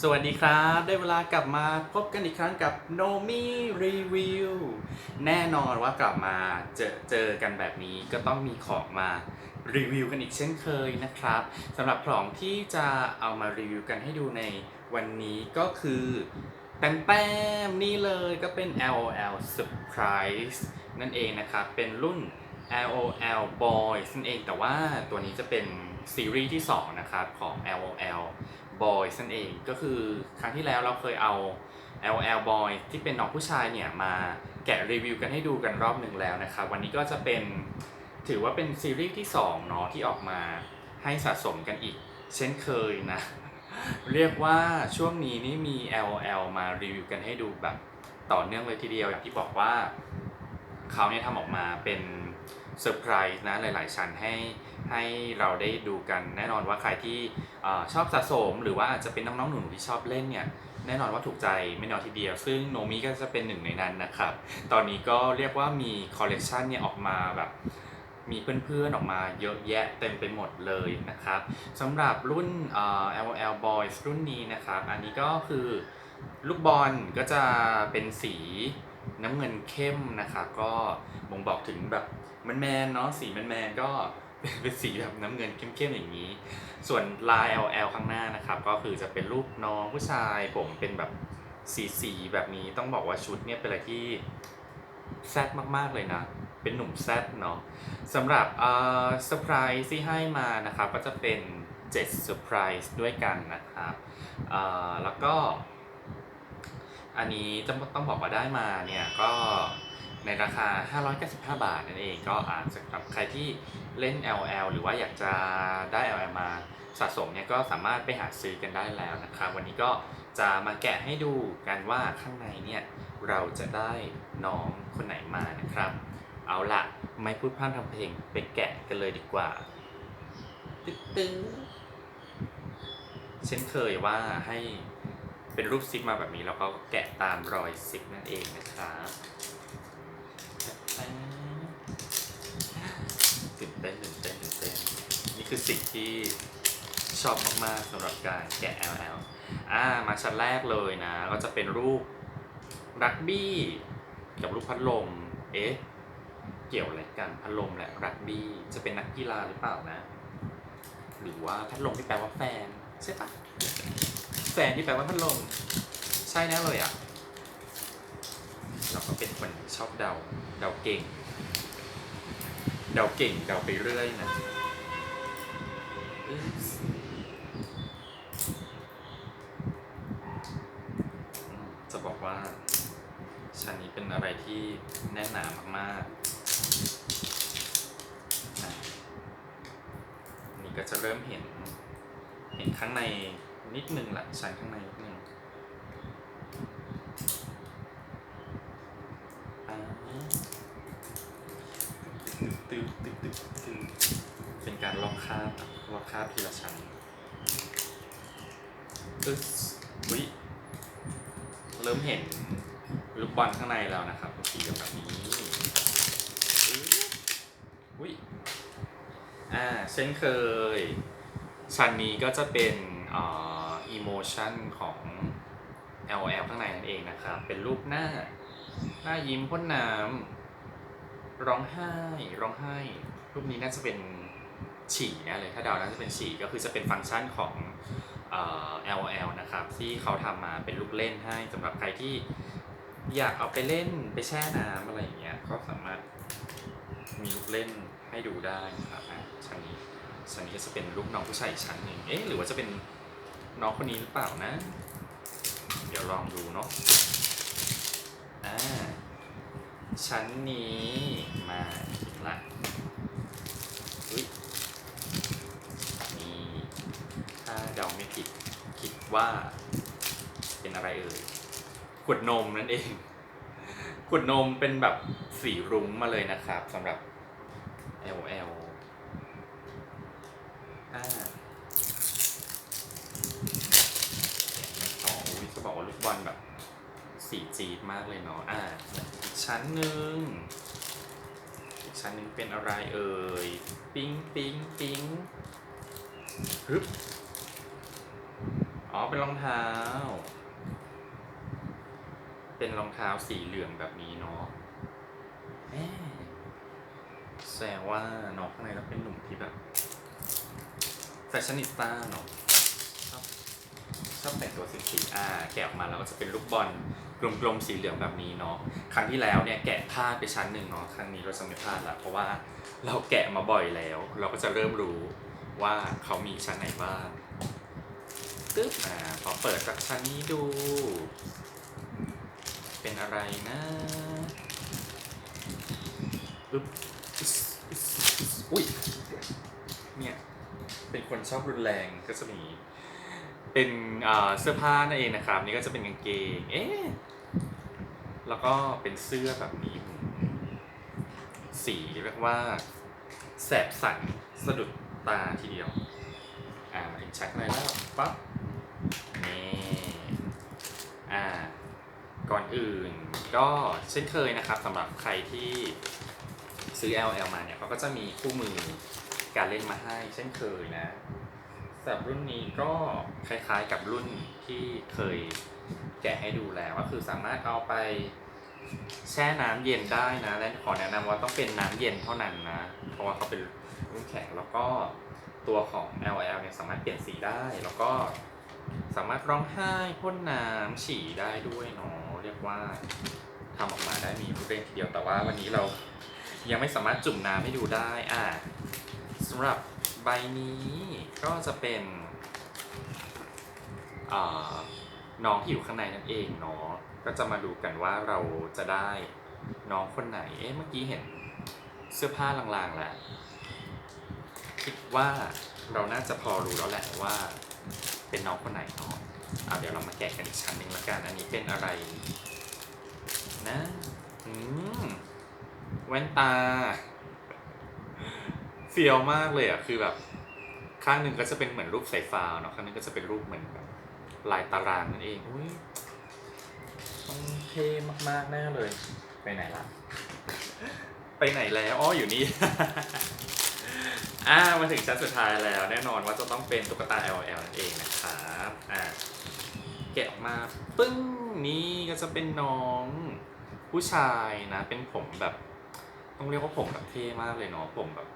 สวัสดีครับ ได้เวลากลับมาพบกันอีกครั้งกับ Nomi Review แน่นอนว่ากลับมาเจอเจอกันแบบนี้ก็ต้องมีของมารีวิวกันอีกเช่นเคยนะครับสำหรับของที่จะเอามารีวิวกันให้ดูในวันนี้ก็คือแป้มแป้มๆนี่เลยก็เป็น LOL Surprise นั่นเองนะครับ เป็นรุ่น LOL Boys นั่นเองแต่ว่าตัวนี้จะเป็นซีรีส์ที่ 2 นะครับ ของ LOL Boys นั่นเองก็คือครั้งที่แล้วเราเคยเอา L L Boy ที่เป็นน้องผู้ชายเนี่ยมาแกะรีวิวกันให้ดูกันรอบหนึ่งแล้วนะครับ วันนี้ก็จะเป็นถือว่าเป็นซีรีส์ที่2เนาะที่ออกมาให้สะสมกันอีก เช่นเคยนะ เรียกว่าช่วงนี้นี่มี L L มารีวิวกันให้ดูแบบต่อเนื่องเลยทีเดียวอย่างที่บอกว่าเขาเนี่ยทำออกมาเป็นเซอร์ไพรส์นะหลาย ๆ ชั้นให้ ให้เราได้ดูกันแน่นอนว่าใครที่อชอบสะสม หรือว่าอาจจะเป็นน้องๆหนูๆที่ชอบเล่นเนี่ยแน่นอนว่าถูกใจไม่น้อยทีเดียว ซึ่งโนมิก็จะเป็นหนึ่งในนั้นนะครับ ตอนนี้ก็เรียกว่ามีคอลเลกชันเนี่ยออกมาแบบมีเพื่อนๆออกมาเยอะแยะเต็มไปหมดเลยนะครับสำหรับรุ่น LOL Boys รุ่นนี้นะครับ อันนี้ก็คือลูกบอลก็จะเป็นสีน้ำเงินเข้มนะครับ ก็บ่งบอกถึงแบบแมนๆเนาะสีแมนๆก็ เป็นสีแบบน้ำเงินเข้มๆอย่างนี้ ส่วนลาย LL ข้างหน้านะครับ ก็คือจะเป็นรูปน้องผู้ชายผมเป็นแบบสีสีๆแบบนี้ต้องบอกว่าชุดเนี่ยเป็นอะไรที่แซ่บมากๆเลยนะ เป็นหนุ่มแซ่บเนาะสำหรับเอ่อเซอร์ไพรส์ที่ให้มานะครับ ก็จะเป็น7เซอร์ไพรส์ด้วยกันนะครับเอ่อแล้วก็ อันนี้ต้องต้องบอกว่าได้มาเนี่ยก็ ในราคา 595 บาทนั่นเองก็อาจจะสำหรับใครที่เล่น LL หรือว่าอยากจะได้ LL มาสะสมเนี่ยก็สามารถไปหาซื้อกันได้แล้วนะครับ วันนี้ก็จะมาแกะให้ดูกันว่าข้างในเนี่ยเราจะได้น้องคนไหนมานะครับ เอาล่ะไม่พูดพร่ำทำเพลงไปแกะกันเลยดีกว่า ตึ๊ดตึ๊ดเช่นเคยว่าให้เป็นรูปซิปมาแบบนี้แล้วก็แกะตามรอยซิปนั่นเองนะครับตื่น เต้นตื่นเต้นตื่นเต้นนี่คือสิ่งที่ชอบมากๆสำหรับการแกะ LL อ่ามาชั้นแรกเลยนะ ก็จะเป็นรูปรักบี้กับรูปพัดลม เอ๊ะ เกี่ยวอะไรกันพัดลมและรักบี้จะเป็นนักกีฬาหรือเปล่านะ หรือว่าพัดลมที่แปลว่าแฟน ใช่ปะแฟนที่แปลว่าพัดลม ใช่แน่เลยอะเราก็เป็นคนชอบเดาเดาเก่ง เดาเก่งเดาไปเรื่อยนะจะบอกว่าชั้นนี้เป็นอะไรที่แน่นหนามากๆนะนี่ก็จะเริ่มเห็น เห็นข้างในนิดนึงละชั้นข้างในนิดนึงอ่า ตึ๊บตึ๊บตึ๊บตึ๊บตึ๊บเป็นการล็อกคาบครับลอกคาบทีละชั้นอึ๊สอุ้ยเริ่มเห็นลูกบอลข้างในแล้วนะครับสีแบบนี้อุ้ยอ่าเช่นเคย ชั้นนี้ก็จะเป็นอ่อ emotion ของ LL ข้างในนั่นเองนะครับ เป็นรูปหน้า หน้ายิ้มพ่นน้ำร้องไห้ ร้องไห้ รูปนี้น่าจะเป็นฉี่นะเลยถ้าเดาน่าจะเป็นฉี่ก็คือจะเป็นฟังก์ชันของเอ่อ LOL นะครับที่เขาทำมาเป็นลูกเล่นให้สำหรับใครที่อยากเอาไปเล่นไปแช่น้ำอะไรอย่างเงี้ยก็สามารถมีลูกเล่นให้ดูได้นะครับอะชั้นนี้ชั้นนี้ก็จะเป็นลูกน้องผู้ชายชั้นหนึ่งเอ๊ะหรือว่าจะเป็นน้องคนนี้หรือเปล่านะ เดี๋ยวลองดูเนาะอ่าชั้นนี้มาอีกละอุ้ยนี่ถ้าเดาไม่ผิดคิด ว่า เป็นอะไรเอ่ยขวดนมนั่นเองขวดนมเป็นแบบสีรุ้งมาเลยนะครับสำหรับ LL อ่าอ๋ออุ้ยจะบอกว่าลูกบอลแบบสีจี๊ดมากเลยเนาะอ่าอีกชั้นหนึ่งอีกชั้นหนึ่งเป็นอะไรเอ่ย ปิ๊งปิ๊งปิ๊งฮึบ อ๋อ เป็นรองเท้า เป็นรองเท้าสีเหลืองแบบนี้เนาะแสดงว่าน้องข้างในต้องเป็นหนุ่มที่แบบแฟชั่นนิสต้าเนาะชอบชอบแต่งตัวสีสีอ่าแกะออกมาแล้วก็จะเป็นลูกบอลกลมๆสีเหลืองแบบนี้เนาะครั้งที่แล้วเนี่ยแกะพลาดไปชั้นหนึ่งเนาะครั้งนี้เราจะไม่พลาดละเพราะว่าเราแกะมาบ่อยแล้ว เราก็จะเริ่มรู้ว่าเขามีชั้นไหนบ้าง ตึ๊บอ่าขอเปิดจากชั้นนี้ดู เป็นอะไรนะอึ๊บอุ้ยเนี่ยเป็นคนชอบรุนแรงก็จะมีเป็นเสื้อผ้านั่นเองนะครับ นี่ก็จะเป็นกางเกงเอ๊ะแล้วก็เป็นเสื้อแบบนี้ สีเรียกว่า แสบสันสะดุดตาทีเดียว อ่ามาถึงชั้นในแล้วปั๊บ นี่อ่าก่อนอื่นก็เช่นเคยนะครับสำหรับใครที่ซื้อ LL มาเนี่ยเขาก็จะมีคู่มือการเล่นมาให้เช่นเคยนะสำหรับรุ่นนี้ก็คล้ายๆกับรุ่นที่เคยแกะให้ดูแล้วก็คือสามารถเอาไปแช่น้ำเย็นได้นะและขอแนะนำว่าต้องเป็นน้ำเย็นเท่านั้นนะ เพราะว่าเขาเป็นรุ่นแข็งแล้วก็ตัวของ LL เนี่ยสามารถเปลี่ยนสีได้แล้วก็ สามารถร้องไห้พ่นน้ำฉี่ได้ด้วยเนาะเรียกว่าทำออกมาได้มีรูปเรื่องทีเดียวแต่ว่าวันนี้เรายังไม่สามารถจุ่มน้ำให้ดูได้อะสำหรับใบนี้ก็จะเป็นน้องที่อยู่ข้างในนั่นเองเนาะก็จะมาดูกันว่าเราจะได้น้องคนไหนเอ๊ะเมื่อกี้เห็นเสื้อผ้าลางๆแล้วคิดว่าเราน่าจะพอรู้แล้วแหละว่า เป็นน้องคนไหนเนาะเอาเดี๋ยวเรามาแกะกันอีกชั้นหนึ่งละกัน อันนี้เป็นอะไร นะอืมแว่นตาเฟียวมากเลยอะคือแบบ ข้างหนึ่งก็จะเป็นเหมือนรูปสายฟ้าเนาะข้างหนึงก็จะเป็นรูปเหมือนแบบลายตารางนั่นเองอุ้ยต้องเท่มากๆแน่เลย ไปไหนละไปไหนแล้วอ๋ออยู่นี่ อ่ามาถึงชั้นสุดท้ายแล้ว แน่นอนว่าจะต้องเป็นตุ๊กตา LL นั่นเองนะครับอ่าแกะออกมาปึ้งนี่ก็จะเป็นน้องผู้ชายนะ เป็นผมแบบต้องเรียกว่าผมแบบเท่มากเลยเนาะผมแบบ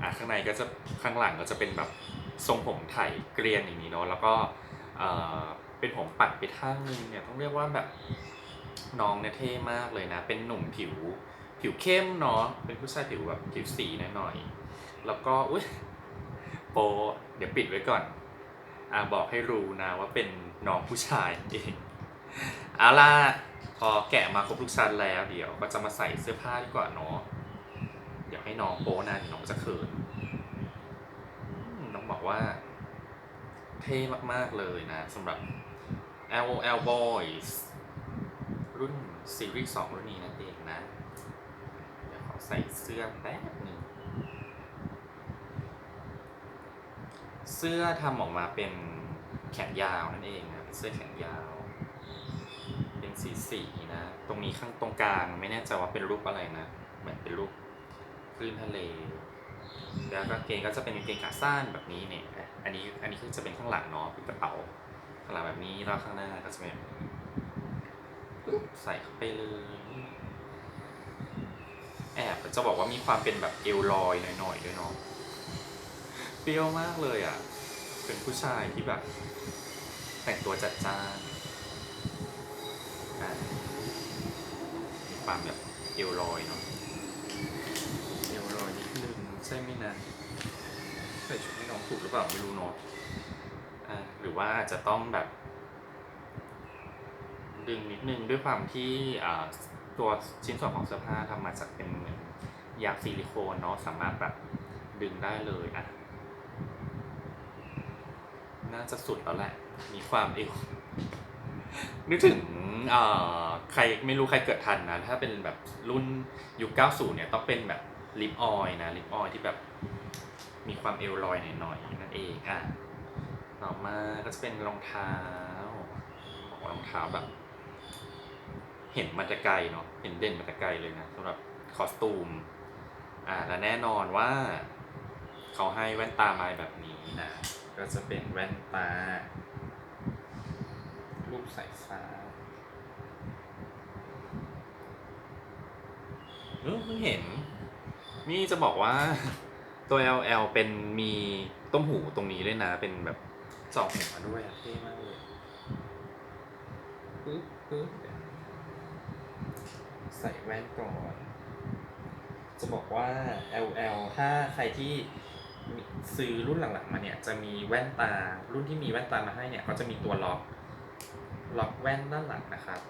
อ่าข้างในก็จะข้างหลังก็จะเป็นแบบทรงผมไถเกรียนอย่างนี้เนาะแล้วก็เอ่อเป็นผมปัดไปข้างนึงเนี่ยต้องเรียกว่าแบบน้องเนี่ยเท่มากเลยนะ เป็นหนุ่มผิวผิวเข้มเนาะเป็นผู้ชายผิวแบบผิวสีหน่อยๆ แล้วก็อุ้ยโปเดี๋ยวปิดไว้ก่อนอ่าบอกให้รู้นะว่าเป็นน้องผู้ชายเองเอาล่ะพอแกะมาครบทุกชั้นแล้ว เดี๋ยวก็จะมาใส่เสื้อผ้าดีกว่าเนาะเดี๋ยวให้น้องโป๊นะเดี๋ยวน้องจะเขินอืมต้องบอกว่า เท่มากๆเลยนะสำหรับ L L Boys รุ่นซีรีส์2รุ่นนี้นั่นเองนะ เดี๋ยวขอใส่เสื้อแป๊บหนึ่ง เสื้อทำออกมาเป็นแขนยาวนั่นเองนะเป็นเสื้อแขนยาว เป็นสีสีนะ ตรงนี้ข้างตรงกลางไม่แน่ใจว่าเป็นรูปอะไรนะ เหมือนเป็นรูปคลื่นทะเล แล้วก็เกงก็จะเป็นกางเกงขาสั้นแบบนี้เนี่ย อันนี้อันนี้คือจะเป็นข้างหลังเนาะเป็นกระเป๋าข้างหลังแบบนี้แล้วข้างหน้าก็จะเป็นใส่เข้าไปเลยแอบจะบอกว่ามีความเป็นแบบเอวลอยหน่อยๆด้วยเนาะ ปรี้ยวมากเลยอะ เป็นผู้ชายที่แบบ แต่งตัวจัดจ้านอะมีความแบบเอวลอยเนาะเอวลอยนิดนึงใช่ไหมนะใส่ชุดให้น้องถูกหรือเปล่าไม่รู้เนาะอะหรือว่าอาจจะต้องแบบ ดึงนิดนึงด้วยความที่อ่าตัวชิ้นส่วนของเสื้อผ้าทำมาจากเป็นเหมือนยางซิลิโคนเนาะสามารถแบบดึงได้เลยอะ น่าจะสุดแล้วแหละ มีความเอวนึกถึงเอ่อใครไม่รู้ใครเกิดทันนะ ถ้าเป็นแบบรุ่นยุค 90 เนี่ยต้องเป็นแบบลิปออยนะลิปออยที่แบบมีความเอวลอยหน่อยๆนั่นเองอะต่อมาก็จะเป็นรองเท้าบอกว่ารองเท้าแบบ เห็นมาแต่ไกลเนาะเห็นเด่นมาแต่ไกลเลยนะสำหรับคอสตูมอ่าและแน่นอนว่า เขาให้แว่นตามาแบบนี้นะ ก็จะเป็นแว่นตาสายฟ้าเออเพิ่งเห็น นี่จะบอกว่าตัว LL เป็นมีต้มหูตรงนี้เลยนะ เป็นแบบสองหัวด้วยอะเท่มากเลยปึ๊บปึ๊บใส่แว่นก่อน จะบอกว่า LL ถ้าใครที่ ซื้อรุ่นหลังๆมาเนี่ยจะมีแว่นตา รุ่นที่มีแว่นตามาให้เนี่ยเขาจะมีตัวล็อกล็อกแว่นด้านหลังนะครับ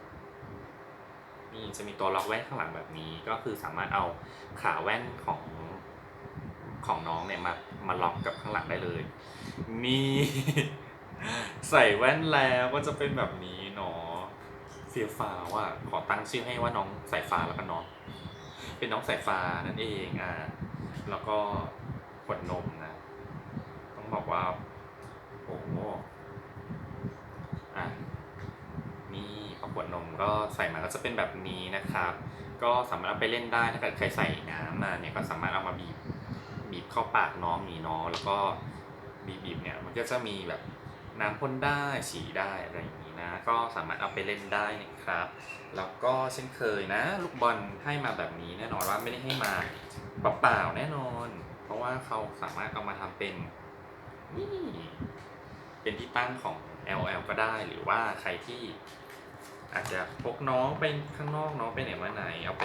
นี่จะมีตัวล็อกแว่นข้างหลังแบบนี้ ก็คือสามารถเอาขาแว่นของของน้องเนี่ยมามาล็อกกับข้างหลังได้เลยนี่ใส่แว่นแล้วก็จะเป็นแบบนี้เนาะเฟียฟ้าว่าขอตั้งชื่อให้ว่าน้องสายฟ้าแล้วกันเนาะเป็นน้องสายฟ้านั่นเองอะแล้วก็ขวดนมนะ ต้องบอกว่าโอ้โหอะ นี่พอขวดนม ก็ใส่มาก็จะเป็นแบบนี้นะครับ ก็สามารถเอาไปเล่นได้ถ้าเกิดใครใส่น้ำมาเนี่ยก็สามารถเอามาบีบบีบเข้าปากน้องนี่เนาะแล้วก็บีบบีบเนี่ยมันก็จะมีแบบน้ำพ่นได้ฉี่ได้อะไรอย่างนี้นะก็สามารถเอาไปเล่นได้นะครับ แล้วก็เช่นเคยนะลูกบอลให้มาแบบนี้แน่นอนว่าไม่ได้ให้มาเปล่าๆแน่นอน เพราะว่าเขาสามารถเอามาทำเป็นนี่เป็นที่ตั้งของ LL ก็ได้หรือว่าใครที่ อาจจะพกน้องไปข้างนอกน้องไปไหนมาไหน เอาไป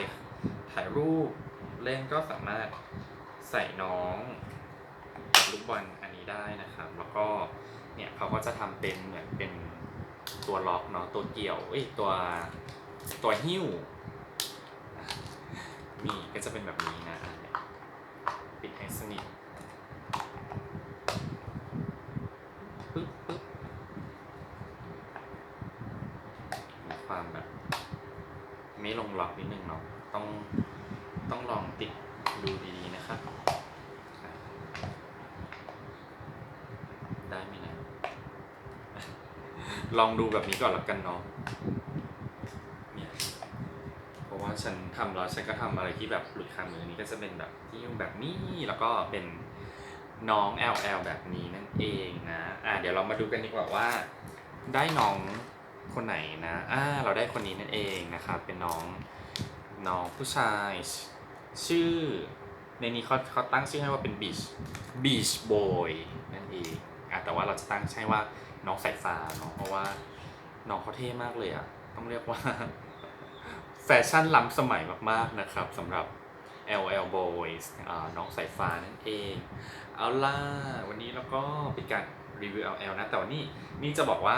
ถ่ายรูปเล่นก็สามารถใส่น้องลูกบอลอันนี้ได้นะครับ แล้วก็เนี่ยเขาก็จะทำเป็นเหมือนเป็นตัวล็อกเนาะตัวเกี่ยวเอ้ยตัวตัวหิ้วนี่ก็จะเป็นแบบนี้นะอะเนี่ยปิดให้สนิท ปึ๊บปึ๊บมีความแบบ ไม่ลงล็อกนิดนึงเนาะต้องต้องลองติดดูดีๆนะครับอะได้ไหมนะ ลองดูแบบนี้ก่อนละกันเนาะเนี่ยเพราะว่าฉันทำแล้วฉันก็ทำอะไรที่แบบหลุดคามือนี้ก็จะเป็นแบบที่แบบนี้แล้วก็เป็นน้อง LL แบบนี้นั่นเองนะอ่าเดี๋ยวเรามาดูกันดีกว่าว่า ได้น้องคนไหนนะอ่าเราได้คนนี้นั่นเองนะครับเป็นน้องน้องผู้ชายชื่อในนี้เขาเขาตั้งชื่อให้ว่าเป็น Beach Beach Boy นั่นเอง อะแต่ว่าเราจะตั้งใช่ว่าน้องสายฟ้าเนาะเพราะว่าน้องเขาเท่มากเลยอะต้องเรียกว่าแฟชั่นล้ำสมัยมากๆนะครับสำหรับ LL Boys น้องสายฟ้านั่นเอง เอาล่ะ วันนี้เราก็เป็นการรีวิว LL นะ แต่วันนี้นี่จะบอกว่า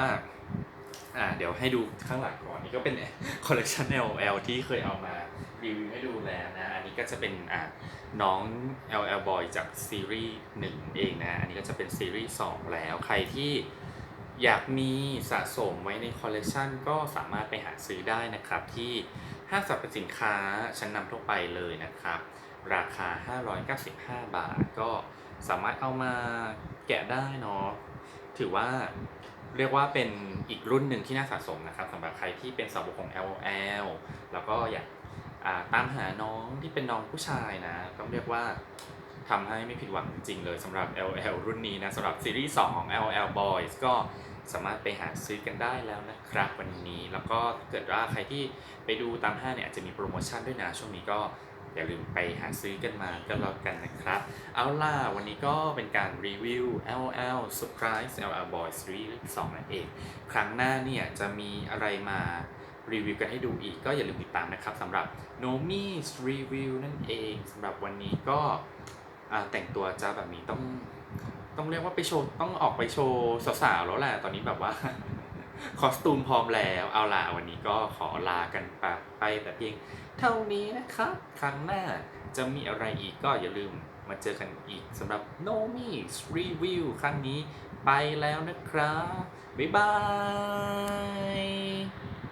อ่า เดี๋ยวให้ดูข้างหลังก่อน นี่ก็เป็นคอลเลกชัน LL ที่เคยเอามา รีวิวให้ดูแล้วนะ อันนี้ก็จะเป็นอ่าน้อง LL Boy จากซีรีส์1เองนะ อันนี้ก็จะเป็นซีรีส์2แล้ว ใครที่อยากมีสะสมไว้ในคอลเลกชันก็สามารถไปหาซื้อได้นะครับ ที่ห้างสรรพสินค้าชั้นนำทั่วไปเลยนะครับ ราคา 595 บาท ก็สามารถเอามาแกะได้เนาะถือว่าเรียกว่าเป็นอีกรุ่นหนึ่งที่น่าสะสมนะครับสำหรับใครที่เป็นสาวกของ LL แล้วก็อยาก ตามหาน้องที่เป็นน้องผู้ชายนะ ต้องเรียกว่าทำให้ไม่ผิดหวังจริงเลยสำหรับ LL รุ่นนี้นะสำหรับซีรีส์2ของ LL Boys ก็สามารถไปหาซื้อกันได้แล้วนะครับวันนี้ แล้วก็เกิดว่าใครที่ไปดูตามห้างเนี่ยอาจจะมีโปรโมชั่นด้วยนะ ช่วงนี้ก็อย่าลืมไปหาซื้อกันมาก็แล้วกันนะครับ เอาล่ะ วันนี้ก็เป็นการรีวิว LL Surprise LL Boy Series 2นั่นเอง ครั้งหน้าเนี่ยจะมีอะไรมา รีวิวกันให้ดูอีกก็อย่าลืมติดตามนะครับสำหรับ Nomi's Review นั่นเองสำหรับวันนี้ก็แต่งตัวจ้าแบบนี้ต้องต้องเรียกว่าไปโชว์ต้องออกไปโชว์สาวๆแล้วแหละตอนนี้แบบว่าคอสตูมพร้อมแล้วเอาล่ะวันนี้ก็ขอลากันไปไปแต่เพียงเท่านี้นะครับ ครั้งหน้าจะมีอะไรอีกก็อย่าลืมมาเจอกันอีกสำหรับ n o m i s Review ครั้งนี้ไปแล้วนะครับ บ๊ายบาย